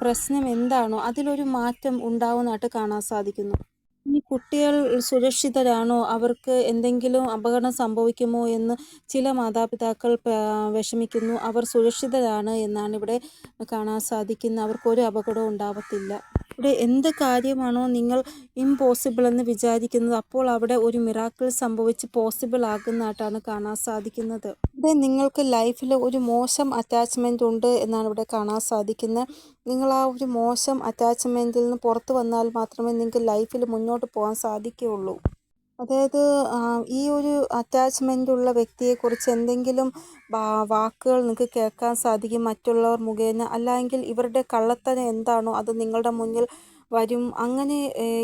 പ്രശ്നം എന്താണോ അതിലൊരു മാറ്റം ഉണ്ടാകുന്നതായിട്ട് കാണാൻ സാധിക്കുന്നു. ഈ കുട്ടികൾ സുരക്ഷിതരാണോ? അവർക്ക് എന്തെങ്കിലും അപകടം സംഭവിക്കുമോ എന്ന് ചില മാതാപിതാക്കൾ വിഷമിക്കുന്നു. അവർ സുരക്ഷിതരാണ് എന്നാണ് ഇവിടെ കാണാൻ സാധിക്കുന്നത്. അവർക്കൊരു അപകടവും ഉണ്ടാവത്തില്ല. ഇവിടെ എന്ത് കാര്യമാണോ നിങ്ങൾ ഇമ്പോസിബിൾ എന്ന് വിചാരിക്കുന്നത് അപ്പോൾ അവിടെ ഒരു മിറാക്കിൾ സംഭവിച്ച് പോസിബിൾ ആകുന്നതായിട്ടാണ് കാണാൻ സാധിക്കുന്നത്. ഇവിടെ നിങ്ങൾക്ക് ലൈഫിൽ ഒരു മോശം അറ്റാച്ച്മെന്റ് ഉണ്ട് എന്നാണ് ഇവിടെ കാണാൻ സാധിക്കുന്നത്. നിങ്ങൾ ആ ഒരു മോശം അറ്റാച്ച്മെന്റിൽ നിന്ന് പുറത്തു വന്നാൽ മാത്രമേ നിങ്ങൾക്ക് ലൈഫിൽ മുന്നോട്ട് പോകാൻ സാധിക്കുകയുള്ളൂ. അതായത് ഈ ഒരു അറ്റാച്ച്മെന്റ് ഉള്ള വ്യക്തിയെക്കുറിച്ച് എന്തെങ്കിലും വാക്കുകൾ നിങ്ങൾക്ക് കേൾക്കാൻ സാധിക്കും മറ്റുള്ളവർ മുഖേന അല്ലെങ്കിൽ ഇവരുടെ കള്ളത്തരം എന്താണോ അത് നിങ്ങളുടെ മുന്നിൽ വരും അങ്ങനെ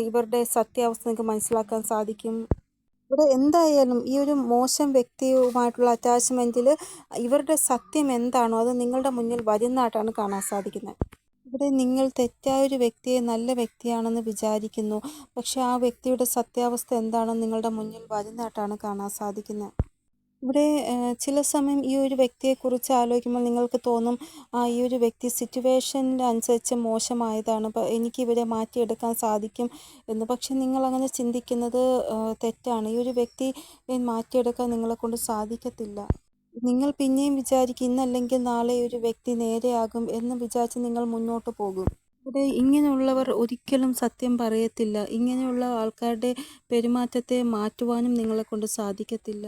ഇവരുടെ സത്യാവസ്ഥ നിങ്ങൾക്ക് മനസ്സിലാക്കാൻ സാധിക്കും. ഇവിടെ എന്തായാലും ഈ ഒരു മോശം വ്യക്തിയുമായിട്ടുള്ള അറ്റാച്ച്മെന്റിൽ ഇവരുടെ സത്യം എന്താണോ അത് നിങ്ങളുടെ മുന്നിൽ വരുന്നതായിട്ടാണ് കാണാൻ സാധിക്കുന്നത്. ഇവിടെ നിങ്ങൾ തെറ്റായ ഒരു വ്യക്തിയെ നല്ല വ്യക്തിയാണെന്ന് വിചാരിക്കുന്നു. പക്ഷെ ആ വ്യക്തിയുടെ സത്യാവസ്ഥ എന്താണെന്ന് നിങ്ങളുടെ മുന്നിൽ വരുന്നതായിട്ടാണ് കാണാൻ സാധിക്കുന്നത്. ഇവിടെ ചില സമയം ഈ ഒരു വ്യക്തിയെക്കുറിച്ച് ആലോചിക്കുമ്പോൾ നിങ്ങൾക്ക് തോന്നും ആ ഈ ഒരു വ്യക്തി സിറ്റുവേഷന്റെ അനുസരിച്ച് മോശമായതാണ്. അപ്പോൾ എനിക്ക് ഇവരെ മാറ്റിയെടുക്കാൻ സാധിക്കും എന്ന്. പക്ഷെ നിങ്ങൾ അങ്ങനെ ചിന്തിക്കുന്നത് തെറ്റാണ്. ഈ ഒരു വ്യക്തി മാറ്റിയെടുക്കാൻ നിങ്ങളെ കൊണ്ട് സാധിക്കത്തില്ല. നിങ്ങൾ പിന്നെയും വിചാരിക്കും ഇന്നല്ലെങ്കിൽ നാളെ ഒരു വ്യക്തി നേരെയാകും എന്ന് വിചാരിച്ച് നിങ്ങൾ മുന്നോട്ട് പോകും. ഇവിടെ ഇങ്ങനെയുള്ളവർ ഒരിക്കലും സത്യം പറയത്തില്ല. ഇങ്ങനെയുള്ള ആൾക്കാരുടെ പെരുമാറ്റത്തെ മാറ്റുവാനും നിങ്ങളെ കൊണ്ട് സാധിക്കത്തില്ല.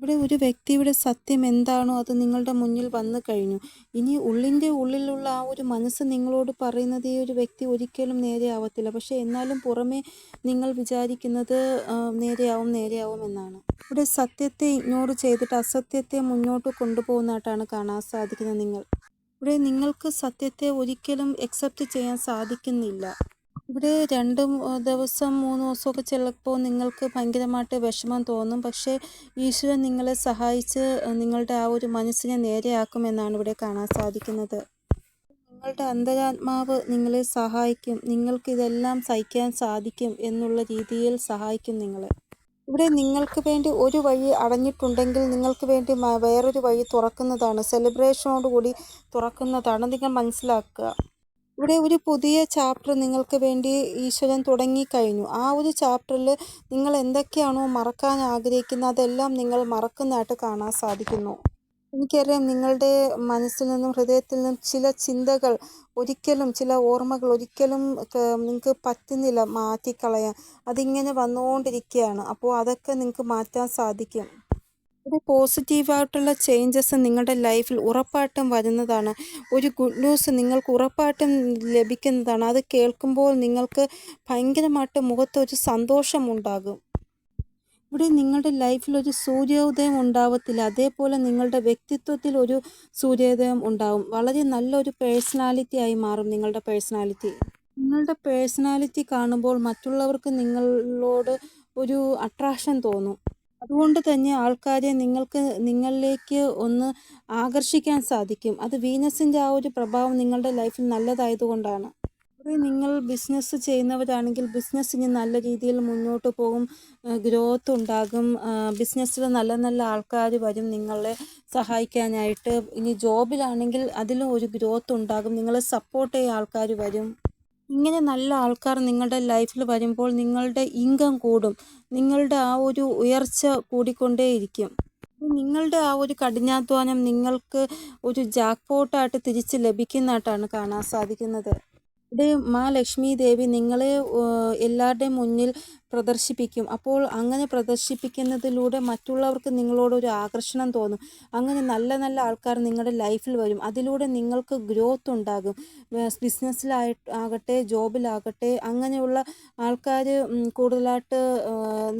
ഇവിടെ ഒരു വ്യക്തിയുടെ സത്യം എന്താണോ അത് നിങ്ങളുടെ മുന്നിൽ വന്നു കഴിഞ്ഞു. ഇനി ഉള്ളിന്റെ ഉള്ളിലുള്ള ആ ഒരു മനസ്സ് നിങ്ങളോട് പറയുന്നത് ഈ ഒരു വ്യക്തി ഒരിക്കലും നേരെയാവത്തില്ല. പക്ഷേ എന്നാലും പുറമേ നിങ്ങൾ വിചാരിക്കുന്നത് നേരെയാവും നേരെയാവും എന്നാണ്. ഇവിടെ സത്യത്തെ ഇഗ്നോർ ചെയ്തിട്ട് അസത്യത്തെ മുന്നോട്ട് കൊണ്ടുപോകുന്നതായിട്ടാണ് കാണാൻ സാധിക്കുന്നത് നിങ്ങൾ. ഇവിടെ നിങ്ങൾക്ക് സത്യത്തെ ഒരിക്കലും അക്സെപ്റ്റ് ചെയ്യാൻ സാധിക്കുന്നില്ല. ഇവിടെ രണ്ട് ദിവസം മൂന്ന് ദിവസമൊക്കെ ചിലപ്പോൾ നിങ്ങൾക്ക് ഭയങ്കരമായിട്ട് വിഷമം തോന്നും. പക്ഷേ ഈശ്വരൻ നിങ്ങളെ സഹായിച്ച് നിങ്ങളുടെ ആ ഒരു മനസ്സിനെ നേരെയാക്കുമെന്നാണ് ഇവിടെ കാണാൻ സാധിക്കുന്നത്. നിങ്ങളുടെ അന്തരാത്മാവ് നിങ്ങളെ സഹായിക്കും. നിങ്ങൾക്ക് ഇതെല്ലാം സഹിക്കാൻ സാധിക്കും എന്നുള്ള രീതിയിൽ സഹായിക്കും നിങ്ങളെ. ഇവിടെ നിങ്ങൾക്ക് വേണ്ടി ഒരു വഴി അടഞ്ഞിട്ടുണ്ടെങ്കിൽ നിങ്ങൾക്ക് വേണ്ടി വേറൊരു വഴി തുറക്കുന്നതാണ്. സെലിബ്രേഷനോടുകൂടി തുറക്കുന്നതാണ് നിങ്ങൾ മനസ്സിലാക്കുക. ഇവിടെ ഒരു പുതിയ ചാപ്റ്റർ നിങ്ങൾക്ക് വേണ്ടി ഈശ്വരൻ തുടങ്ങിക്കഴിഞ്ഞു. ആ ഒരു ചാപ്റ്ററിൽ നിങ്ങൾ എന്തൊക്കെയാണോ മറക്കാൻ ആഗ്രഹിക്കുന്നത് അതെല്ലാം നിങ്ങൾ മറക്കുന്നതായിട്ട് കാണാൻ സാധിക്കുന്നു. എനിക്കറിയാം നിങ്ങളുടെ മനസ്സിൽ നിന്നും ഹൃദയത്തിൽ നിന്നും ചില ചിന്തകൾ ഒരിക്കലും ചില ഓർമ്മകൾ ഒരിക്കലും നിങ്ങൾക്ക് പറ്റുന്നില്ല മാറ്റിക്കളയാൻ. അതിങ്ങനെ വന്നുകൊണ്ടിരിക്കുകയാണ്. അപ്പോൾ അതൊക്കെ നിങ്ങൾക്ക് മാറ്റാൻ സാധിക്കും. ഒരു പോസിറ്റീവായിട്ടുള്ള ചേഞ്ചസ് നിങ്ങളുടെ ലൈഫിൽ ഉറപ്പായിട്ടും വരുന്നതാണ്. ഒരു ഗുഡ് ന്യൂസ് നിങ്ങൾക്ക് ഉറപ്പായിട്ടും ലഭിക്കുന്നതാണ്. അത് കേൾക്കുമ്പോൾ നിങ്ങൾക്ക് ഭയങ്കരമായിട്ട് മുഖത്ത് ഒരു സന്തോഷമുണ്ടാകും. ഇവിടെ നിങ്ങളുടെ ലൈഫിൽ ഒരു സൂര്യോദയം ഉണ്ടാവത്തില്ല. അതേപോലെ നിങ്ങളുടെ വ്യക്തിത്വത്തിൽ ഒരു സൂര്യോദയം ഉണ്ടാവും. വളരെ നല്ലൊരു പേഴ്സണാലിറ്റി ആയി മാറും നിങ്ങളുടെ പേഴ്സണാലിറ്റി നിങ്ങളുടെ പേഴ്സണാലിറ്റി കാണുമ്പോൾ മറ്റുള്ളവർക്ക് നിങ്ങളോട് ഒരു അട്രാക്ഷൻ തോന്നും. അതുകൊണ്ട് തന്നെ ആൾക്കാരെ നിങ്ങൾക്ക് നിങ്ങളിലേക്ക് ഒന്ന് ആകർഷിക്കാൻ സാധിക്കും. അത് വീനസിന്റെ ആ ഒരു പ്രഭാവം നിങ്ങളുടെ ലൈഫിൽ നല്ലതായതുകൊണ്ടാണ്. ഇവിടെ നിങ്ങൾ ബിസിനസ് ചെയ്യുന്നവരാണെങ്കിൽ ബിസിനസ് ഇനി നല്ല രീതിയിൽ മുന്നോട്ട് പോകും ഗ്രോത്ത് ഉണ്ടാകും. ബിസിനസ്സിൽ നല്ല നല്ല ആൾക്കാർ വരും നിങ്ങളെ സഹായിക്കാനായിട്ട്. ഇനി ജോബിലാണെങ്കിൽ അതിലും ഒരു ഗ്രോത്ത് ഉണ്ടാകും. നിങ്ങളെ സപ്പോർട്ട് ചെയ്യുന്ന ആൾക്കാർ വരും. ഇങ്ങനെ നല്ല ആൾക്കാർ നിങ്ങളുടെ ലൈഫിൽ വരുമ്പോൾ നിങ്ങളുടെ ഇൻകം കൂടും. നിങ്ങളുടെ ആ ഒരു ഉയർച്ച കൂടിക്കൊണ്ടേയിരിക്കും. നിങ്ങളുടെ ആ ഒരു കഠിനാധ്വാനം നിങ്ങൾക്ക് ഒരു ജാക്ക്പോട്ടായിട്ട് തിരിച്ച് ലഭിക്കുന്നതായിട്ടാണ് കാണാൻ സാധിക്കുന്നത്. ഇവിടെ മാ ലക്ഷ്മി ദേവി നിങ്ങളെ എല്ലാവരുടെയും മുന്നിൽ പ്രദർശിപ്പിക്കും. അപ്പോൾ അങ്ങനെ പ്രദർശിപ്പിക്കുന്നതിലൂടെ മറ്റുള്ളവർക്ക് നിങ്ങളോടൊരു ആകർഷണം തോന്നും. അങ്ങനെ നല്ല നല്ല ആൾക്കാർ നിങ്ങളുടെ ലൈഫിൽ വരും. അതിലൂടെ നിങ്ങൾക്ക് ഗ്രോത്ത് ഉണ്ടാകും. ബിസിനസ്സിലായി ആകട്ടെ ജോബിലാകട്ടെ അങ്ങനെയുള്ള ആൾക്കാർ കൂടുതലായിട്ട്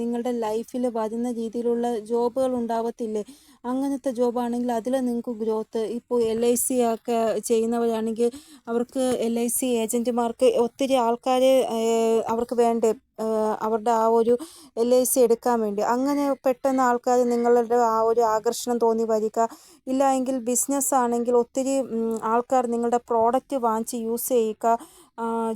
നിങ്ങളുടെ ലൈഫിൽ വരുന്ന രീതിയിലുള്ള ജോബുകൾ ഉണ്ടാവത്തില്ലേ? അങ്ങനത്തെ ജോബാണെങ്കിൽ അതിൽ നിങ്ങൾക്ക് ഗ്രോത്ത് ഇപ്പോൾ എൽ ഐ സി ഒക്കെ ചെയ്യുന്നവരാണെങ്കിൽ അവർക്ക് എൽ ഐ സി ഏജന്റുമാർക്ക് ഒത്തിരി ആൾക്കാർ അവർക്ക് വേണ്ടേ അവരുടെ ആ ഒരു എൽ ഐ സി എടുക്കാൻ വേണ്ടി. അങ്ങനെ പെട്ടെന്ന് ആൾക്കാർ നിങ്ങളുടെ ആ ഒരു ആകർഷണം തോന്നി വരിക. ഇല്ല എങ്കിൽ ബിസിനസ് ആണെങ്കിൽ ഒത്തിരി ആൾക്കാർ നിങ്ങളുടെ പ്രോഡക്റ്റ് വാങ്ങിച്ച് യൂസ് ചെയ്യുക.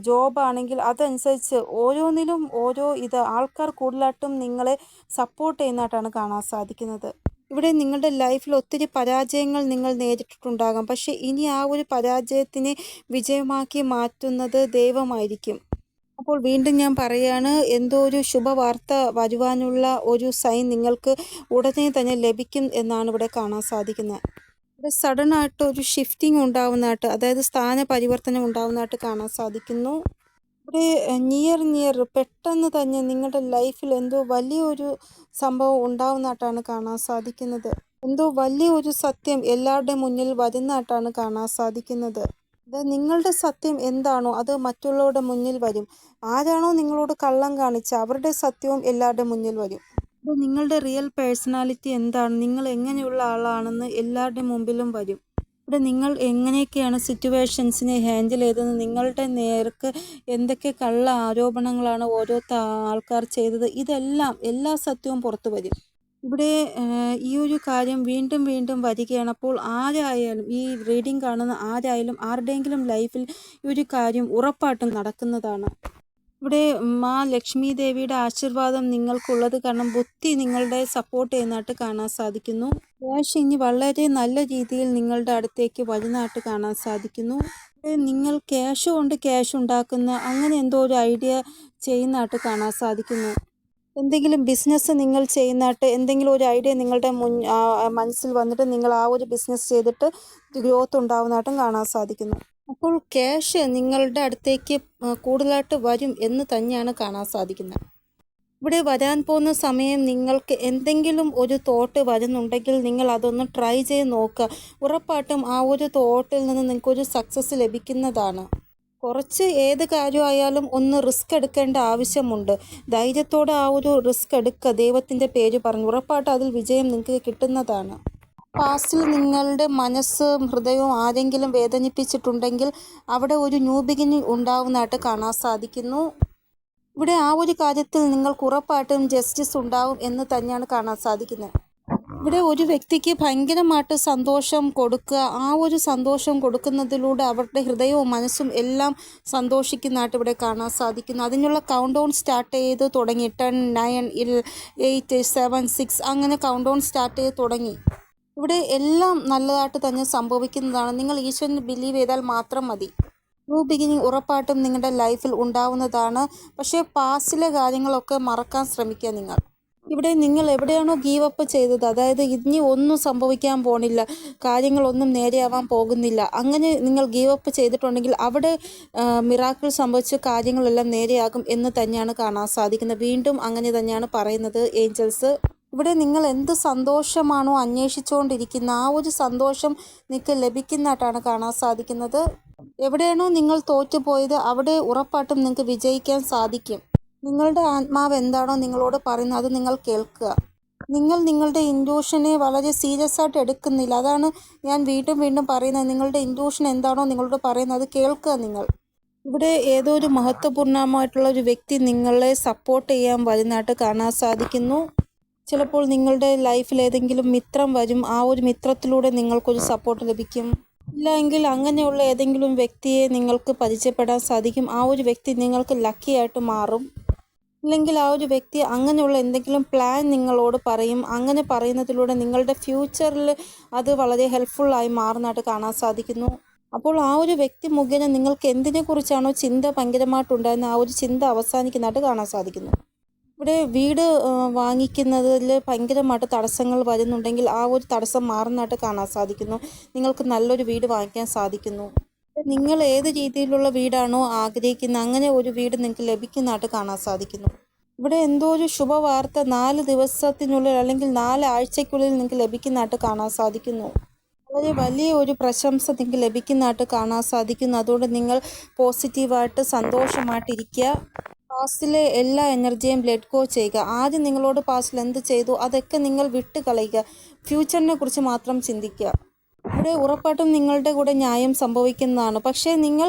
ജോബാണെങ്കിൽ അതനുസരിച്ച് ഓരോന്നിലും ഓരോ ഇത് ആൾക്കാർ കൂടുതലായിട്ടും നിങ്ങളെ സപ്പോർട്ട് ചെയ്യുന്നതായിട്ടാണ് കാണാൻ സാധിക്കുന്നത്. ഇവിടെ നിങ്ങളുടെ ലൈഫിൽ ഒത്തിരി പരാജയങ്ങൾ നിങ്ങൾ നേരിട്ടിട്ടുണ്ടാകാം. പക്ഷേ ഇനി ആ ഒരു പരാജയത്തിനെ വിജയമാക്കി മാറ്റുന്നത് ദൈവമായിരിക്കും. അപ്പോൾ വീണ്ടും ഞാൻ പറയുകയാണ് എന്തോ ഒരു ശുഭവാർത്ത വരുവാനുള്ള ഒരു സൈൻ നിങ്ങൾക്ക് ഉടനെ തന്നെ ലഭിക്കും എന്നാണ് ഇവിടെ കാണാൻ സാധിക്കുന്നത്. ഇവിടെ സഡൻ ആയിട്ട് ഒരു ഷിഫ്റ്റിംഗ് ഉണ്ടാവുന്നതായിട്ട് അതായത് സ്ഥാന പരിവർത്തനം ഉണ്ടാവുന്നതായിട്ട് കാണാൻ സാധിക്കുന്നു. ഇവിടെ നിയർ നിയർ പെട്ടെന്ന് തന്നെ നിങ്ങളുടെ ലൈഫിൽ എന്തോ വലിയൊരു സംഭവം ഉണ്ടാവുന്നതായിട്ടാണ് കാണാൻ സാധിക്കുന്നത്. എന്തോ വലിയൊരു സത്യം എല്ലാവരുടെ മുന്നിൽ വരുന്നതായിട്ടാണ് കാണാൻ സാധിക്കുന്നത്. അത് നിങ്ങളുടെ സത്യം എന്താണോ അത് മറ്റുള്ളവരുടെ മുന്നിൽ വരും. ആരാണോ നിങ്ങളോട് കള്ളം കാണിച്ച അവരുടെ സത്യവും എല്ലാവരുടെ മുന്നിൽ വരും. അത് നിങ്ങളുടെ റിയൽ പേഴ്സണാലിറ്റി എന്താണ്? നിങ്ങൾ എങ്ങനെയുള്ള ആളാണെന്ന് എല്ലാവരുടെ മുമ്പിലും വരും. ഇവിടെ നിങ്ങൾ എങ്ങനെയൊക്കെയാണ് സിറ്റുവേഷൻസിനെ ഹാൻഡിൽ ചെയ്തത്? നിങ്ങളുടെ നേർക്ക് എന്തൊക്കെ കള്ള ആരോപണങ്ങളാണ് ഓരോ ആൾക്കാർ ചെയ്തത്? ഇതെല്ലാം എല്ലാ സത്യവും പുറത്തു വരും. ഇവിടെ ഈ ഒരു കാര്യം വീണ്ടും വീണ്ടും വരികയാണ്. അപ്പോൾ ആരായാലും ഈ റീഡിംഗ് കാണുന്ന ആരായാലും ആരുടെയെങ്കിലും ലൈഫിൽ ഈ ഒരു കാര്യം ഉറപ്പായിട്ടും നടക്കുന്നതാണ്. ഇവിടെ മാ ലക്ഷ്മി ദേവിയുടെ ആശീർവാദം നിങ്ങൾക്കുള്ളത് കാരണം ബുദ്ധി നിങ്ങളുടെ സപ്പോർട്ട് ചെയ്യുന്നതായിട്ട് കാണാൻ സാധിക്കുന്നു. ക്യാഷ് ഇനി വളരെ നല്ല രീതിയിൽ നിങ്ങളുടെ അടുത്തേക്ക് വരുന്നതായിട്ട് കാണാൻ സാധിക്കുന്നു. നിങ്ങൾ ക്യാഷ് കൊണ്ട് ക്യാഷ് ഉണ്ടാക്കുന്ന അങ്ങനെ എന്തോ ഒരു ഐഡിയ ചെയ്യുന്നതായിട്ട് കാണാൻ സാധിക്കുന്നു. എന്തെങ്കിലും ബിസിനസ് നിങ്ങൾ ചെയ്യുന്നതായിട്ട് എന്തെങ്കിലും ഒരു ഐഡിയ നിങ്ങളുടെ മുൻ മനസ്സിൽ വന്നിട്ട് നിങ്ങൾ ആ ഒരു ബിസിനസ് ചെയ്തിട്ട് ഗ്രോത്ത് ഉണ്ടാവുന്നതായിട്ടും കാണാൻ സാധിക്കുന്നു. അപ്പോൾ ക്യാഷ് നിങ്ങളുടെ അടുത്തേക്ക് കൂടുതലായിട്ട് വരും എന്ന് തന്നെയാണ് കാണാൻ സാധിക്കുന്നത്. ഇവിടെ വരാൻ പോകുന്ന സമയം നിങ്ങൾക്ക് എന്തെങ്കിലും ഒരു തോട്ട് വരുന്നുണ്ടെങ്കിൽ നിങ്ങൾ അതൊന്ന് ട്രൈ ചെയ്ത് നോക്കുക. ഉറപ്പായിട്ടും ആ ഒരു തോട്ടിൽ നിന്ന് നിങ്ങൾക്കൊരു സക്സസ് ലഭിക്കുന്നതാണ്. കുറച്ച് ഏത് കാര്യമായാലും ഒന്ന് റിസ്ക് എടുക്കേണ്ട ആവശ്യമുണ്ട്. ധൈര്യത്തോടെ ആ ഒരു റിസ്ക് എടുക്കുക. ദൈവത്തിന്റെ പേര് പറഞ്ഞു ഉറപ്പായിട്ടും അതിൽ വിജയം നിങ്ങൾക്ക് കിട്ടുന്നതാണ്. പാസ്റ്റിൽ നിങ്ങളുടെ മനസ്സ് ഹൃദയവും ആരെങ്കിലും വേദനിപ്പിച്ചിട്ടുണ്ടെങ്കിൽ അവിടെ ഒരു ന്യൂ ബിഗിനിങ് ഉണ്ടാവുന്നതായിട്ട് കാണാൻ സാധിക്കുന്നു. ഇവിടെ ആ ഒരു കാര്യത്തിൽ നിങ്ങൾക്ക് ഉറപ്പായിട്ടും ജസ്റ്റിസ് ഉണ്ടാവും എന്ന് തന്നെയാണ് കാണാൻ സാധിക്കുന്നത്. ഇവിടെ ഒരു വ്യക്തിക്ക് ഭയങ്കരമായിട്ട് സന്തോഷം കൊടുക്കുക ആ ഒരു സന്തോഷം കൊടുക്കുന്നതിലൂടെ അവരുടെ ഹൃദയവും മനസ്സും എല്ലാം സന്തോഷിക്കുന്നതായിട്ട് ഇവിടെ കാണാൻ സാധിക്കുന്നു. അതിനുള്ള കൗണ്ട് ഡൗൺ സ്റ്റാർട്ട് ചെയ്ത് തുടങ്ങി. Ten nine eight seven six അങ്ങനെ കൗണ്ട് ഡൗൺ സ്റ്റാർട്ട് ചെയ്ത് തുടങ്ങി. ഇവിടെ എല്ലാം നല്ലതായിട്ട് തന്നെ സംഭവിക്കുന്നതാണ്. നിങ്ങൾ ഈശ്വരനെ ബിലീവ് ചെയ്താൽ മാത്രം മതി. ന്യൂ ബിഗിനിങ് ഉറപ്പായിട്ടും നിങ്ങളുടെ ലൈഫിൽ ഉണ്ടാവുന്നതാണ്. പക്ഷേ പാസ്റ്റിലെ കാര്യങ്ങളൊക്കെ മറക്കാൻ ശ്രമിക്കുക നിങ്ങൾ. ഇവിടെ നിങ്ങൾ എവിടെയാണോ ഗീവ് അപ്പ് ചെയ്തത്. അതായത് ഇനി ഒന്നും സംഭവിക്കാൻ പോണില്ല. കാര്യങ്ങളൊന്നും നേരെയാവാൻ പോകുന്നില്ല. അങ്ങനെ നിങ്ങൾ ഗീവ് അപ്പ് ചെയ്തിട്ടുണ്ടെങ്കിൽ അവിടെ മിറാക്കിൾ സംഭവിച്ച് കാര്യങ്ങളെല്ലാം നേരെയാകും എന്ന് തന്നെയാണ് കാണാൻ സാധിക്കുന്നത്. വീണ്ടും അങ്ങനെ തന്നെയാണ് പറയുന്നത് ഏഞ്ചൽസ് ഇവിടെ നിങ്ങൾ എന്ത് സന്തോഷമാണോ അന്വേഷിച്ചുകൊണ്ടിരിക്കുന്ന ആ ഒരു സന്തോഷം നിങ്ങൾക്ക് ലഭിക്കുന്നതായിട്ടാണ് കാണാൻ സാധിക്കുന്നത്. എവിടെയാണോ നിങ്ങൾ തോറ്റുപോയത് അവിടെ ഉറപ്പായിട്ടും നിങ്ങൾക്ക് വിജയിക്കാൻ സാധിക്കും. നിങ്ങളുടെ ആത്മാവ് എന്താണോ നിങ്ങളോട് പറയുന്നത് അത് നിങ്ങൾ കേൾക്കുക. നിങ്ങൾ നിങ്ങളുടെ ഇൻഡ്യൂഷനെ വളരെ സീരിയസ് ആയിട്ട് എടുക്കുന്നില്ല. അതാണ് ഞാൻ വീണ്ടും വീണ്ടും പറയുന്നത്. നിങ്ങളുടെ ഇൻഡ്യൂഷൻ എന്താണോ നിങ്ങളോട് പറയുന്നത് അത് കേൾക്കുക നിങ്ങൾ. ഇവിടെ ഏതോ ഒരു മഹത്വപൂർണമായിട്ടുള്ള ഒരു വ്യക്തി നിങ്ങളെ സപ്പോർട്ട് ചെയ്യാൻ വരുന്നതായിട്ട് കാണാൻ സാധിക്കുന്നു. ചിലപ്പോൾ നിങ്ങളുടെ ലൈഫിൽ ഏതെങ്കിലും മിത്രം വരും. ആ ഒരു മിത്രത്തിലൂടെ നിങ്ങൾക്കൊരു സപ്പോർട്ട് ലഭിക്കും. ഇല്ല എങ്കിൽ അങ്ങനെയുള്ള ഏതെങ്കിലും വ്യക്തിയെ നിങ്ങൾക്ക് പരിചയപ്പെടാൻ സാധിക്കും. ആ ഒരു വ്യക്തി നിങ്ങൾക്ക് ലക്കി ആയിട്ട് മാറും. അല്ലെങ്കിൽ ആ ഒരു വ്യക്തി അങ്ങനെയുള്ള എന്തെങ്കിലും പ്ലാൻ നിങ്ങളോട് പറയും. അങ്ങനെ പറയുന്നതിലൂടെ നിങ്ങളുടെ ഫ്യൂച്ചറിൽ അത് വളരെ ഹെൽപ്ഫുള്ളായി മാറുന്നതായിട്ട് കാണാൻ സാധിക്കുന്നു. അപ്പോൾ ആ ഒരു വ്യക്തി മുഖേന നിങ്ങൾക്ക് എന്തിനെക്കുറിച്ചാണോ ചിന്ത ഭയങ്കരമായിട്ടുണ്ടായിരുന്ന ആ ഒരു ചിന്ത അവസാനിക്കുന്നതായിട്ട് കാണാൻ സാധിക്കുന്നു. ഇവിടെ വീട് വാങ്ങിക്കുന്നതിൽ ഭയങ്കരമായിട്ട് തടസ്സങ്ങൾ വരുന്നുണ്ടെങ്കിൽ ആ ഒരു തടസ്സം മാറുന്നതായിട്ട് കാണാൻ സാധിക്കുന്നു. നിങ്ങൾക്ക് നല്ലൊരു വീട് വാങ്ങിക്കാൻ സാധിക്കുന്നു. നിങ്ങൾ ഏത് രീതിയിലുള്ള വീടാണോ ആഗ്രഹിക്കുന്നത് അങ്ങനെ ഒരു വീട് നിങ്ങൾക്ക് ലഭിക്കുന്നതായിട്ട് കാണാൻ സാധിക്കുന്നു. ഇവിടെ എന്തോ ഒരു ശുഭവാർത്ത നാല് ദിവസത്തിനുള്ളിൽ അല്ലെങ്കിൽ നാല് ആഴ്ചയ്ക്കുള്ളിൽ നിങ്ങൾക്ക് ലഭിക്കുന്നതായിട്ട് കാണാൻ സാധിക്കുന്നു. വളരെ വലിയ ഒരു പ്രശംസ നിങ്ങൾക്ക് ലഭിക്കുന്നതായിട്ട് കാണാൻ സാധിക്കുന്നു. അതുകൊണ്ട് നിങ്ങൾ പോസിറ്റീവായിട്ട് സന്തോഷമായിട്ടിരിക്കുക. പാസ്റ്റിലെ എല്ലാ എനർജിയും ലെറ്റ് ഗോ ചെയ്യുക. ആദ്യം നിങ്ങളോട് പാസ്റ്റിൽ എന്ത് ചെയ്തു? അതൊക്കെ നിങ്ങൾ വിട്ട് കളയുക. ഫ്യൂച്ചറിനെ കുറിച്ച് മാത്രം ചിന്തിക്കുക. ഇവിടെ ഉറപ്പായിട്ടും നിങ്ങളുടെ കൂടെ ന്യായം സംഭവിക്കുന്നതാണ്. പക്ഷേ നിങ്ങൾ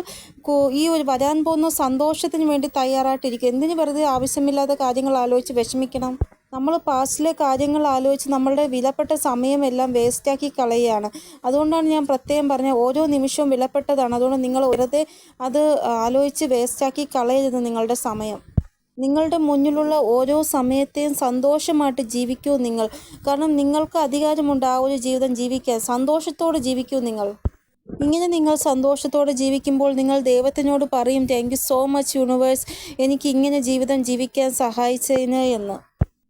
ഈ ഒരു വരാൻ പോകുന്ന സന്തോഷത്തിന് വേണ്ടി തയ്യാറായിട്ടിരിക്കുക. എന്തിനു വെറുതെ ആവശ്യമില്ലാത്ത കാര്യങ്ങൾ ആലോചിച്ച് വിഷമിക്കണം? നമ്മൾ പാസ്റ്റിലെ കാര്യങ്ങൾ ആലോചിച്ച് നമ്മളുടെ വിലപ്പെട്ട സമയമെല്ലാം വേസ്റ്റാക്കി കളയുകയാണ്. അതുകൊണ്ടാണ് ഞാൻ പ്രത്യേകം പറഞ്ഞത് ഓരോ നിമിഷവും വിലപ്പെട്ടതാണ്. അതുകൊണ്ട് നിങ്ങൾ വെറുതെ അത് ആലോചിച്ച് വേസ്റ്റാക്കി കളയരുത് നിങ്ങളുടെ സമയം. നിങ്ങളുടെ മുന്നിലുള്ള ഓരോ സമയത്തെയും സന്തോഷമായിട്ട് ജീവിക്കൂ നിങ്ങൾ. കാരണം നിങ്ങൾക്ക് അധികാരമുണ്ട് ആ ഒരു ജീവിതം ജീവിക്കാൻ സന്തോഷത്തോടെ ജീവിക്കൂ നിങ്ങൾ. ഇങ്ങനെ നിങ്ങൾ സന്തോഷത്തോടെ ജീവിക്കുമ്പോൾ നിങ്ങൾ ദൈവത്തിനോട് പറയും thank you so much universe എനിക്ക് ഇങ്ങനെ ജീവിതം ജീവിക്കാൻ സഹായിച്ചതിന് എന്ന്.